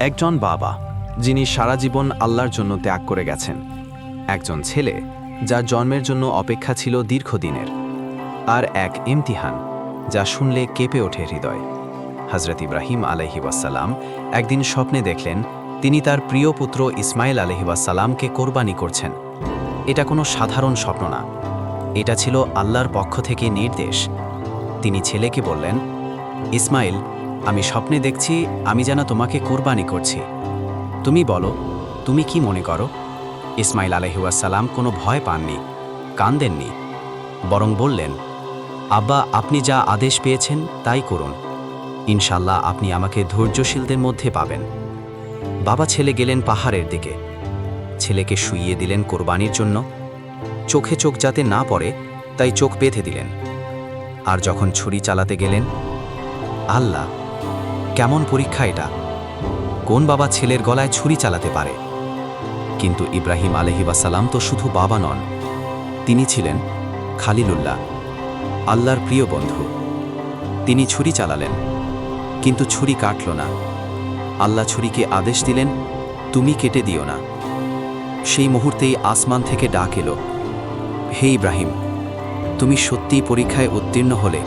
একজন বাবা, যিনি সারা জীবন আল্লাহর জন্য ত্যাগ করে গেছেন। একজন ছেলে, যার জন্মের জন্য অপেক্ষা ছিল দীর্ঘদিনের। আর এক ইমতিহান, যা শুনলে কেঁপে ওঠে হৃদয়। হজরত ইব্রাহিম আলহি ওয়াসাল্লাম একদিন স্বপ্নে দেখলেন, তিনি তার প্রিয় পুত্র ইসমাইল আলহি ওয়াসাল্লামকে কোরবানি করছেন। এটা কোনো সাধারণ স্বপ্ন না। এটা ছিল আল্লাহর পক্ষ থেকে নির্দেশ। তিনি ছেলেকে বললেন ইসমাইল আমি স্বপ্নে দেখছি আমি যেন তোমাকে কোরবানি করছি। তুমি বলো, তুমি কি মনে করো? ইসমাইল আলহিউসালাম কোনো ভয় পাননি, কান্দেননি, বরং বললেন, আব্বা, আপনি যা আদেশ পেয়েছেন তাই করুন। ইনশাল্লাহ আপনি আমাকে ধৈর্যশীলদের মধ্যে পাবেন। বাবা ছেলে গেলেন পাহাড়ের দিকে। ছেলেকে শুইয়ে দিলেন কোরবানির জন্য। চোখে চোখ যাতে না পড়ে, তাই চোখ বেঁধে দিলেন। আর যখন ছুরি চালাতে গেলেন, আল্লাহ কেমন পরীক্ষা এটা? কোন বাবা ছেলের গলায় ছুরি চালাতে পারে? কিন্তু ইব্রাহিম আলহিবাসাল্লাম তো শুধু বাবা নন। তিনি ছিলেন খালিলুল্লাহ, আল্লাহর প্রিয় বন্ধু। তিনি ছুরি চালালেন, কিন্তু ছুরি কাটল না। আল্লাহ ছুরিকে আদেশ দিলেন, তুমি কেটে দিও না। সেই মুহূর্তেই আসমান থেকে ডাক এলো, হে ইব্রাহিম, তুমি সত্যিই পরীক্ষায় উত্তীর্ণ হলে,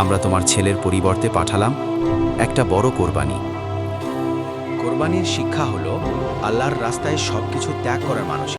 আমরা তোমার ছেলের পরিবর্তে পাঠালাম একটা বড় কোরবানি। কোরবানির শিক্ষা হলো আল্লাহর রাস্তায় সবকিছু ত্যাগ করার মানুষ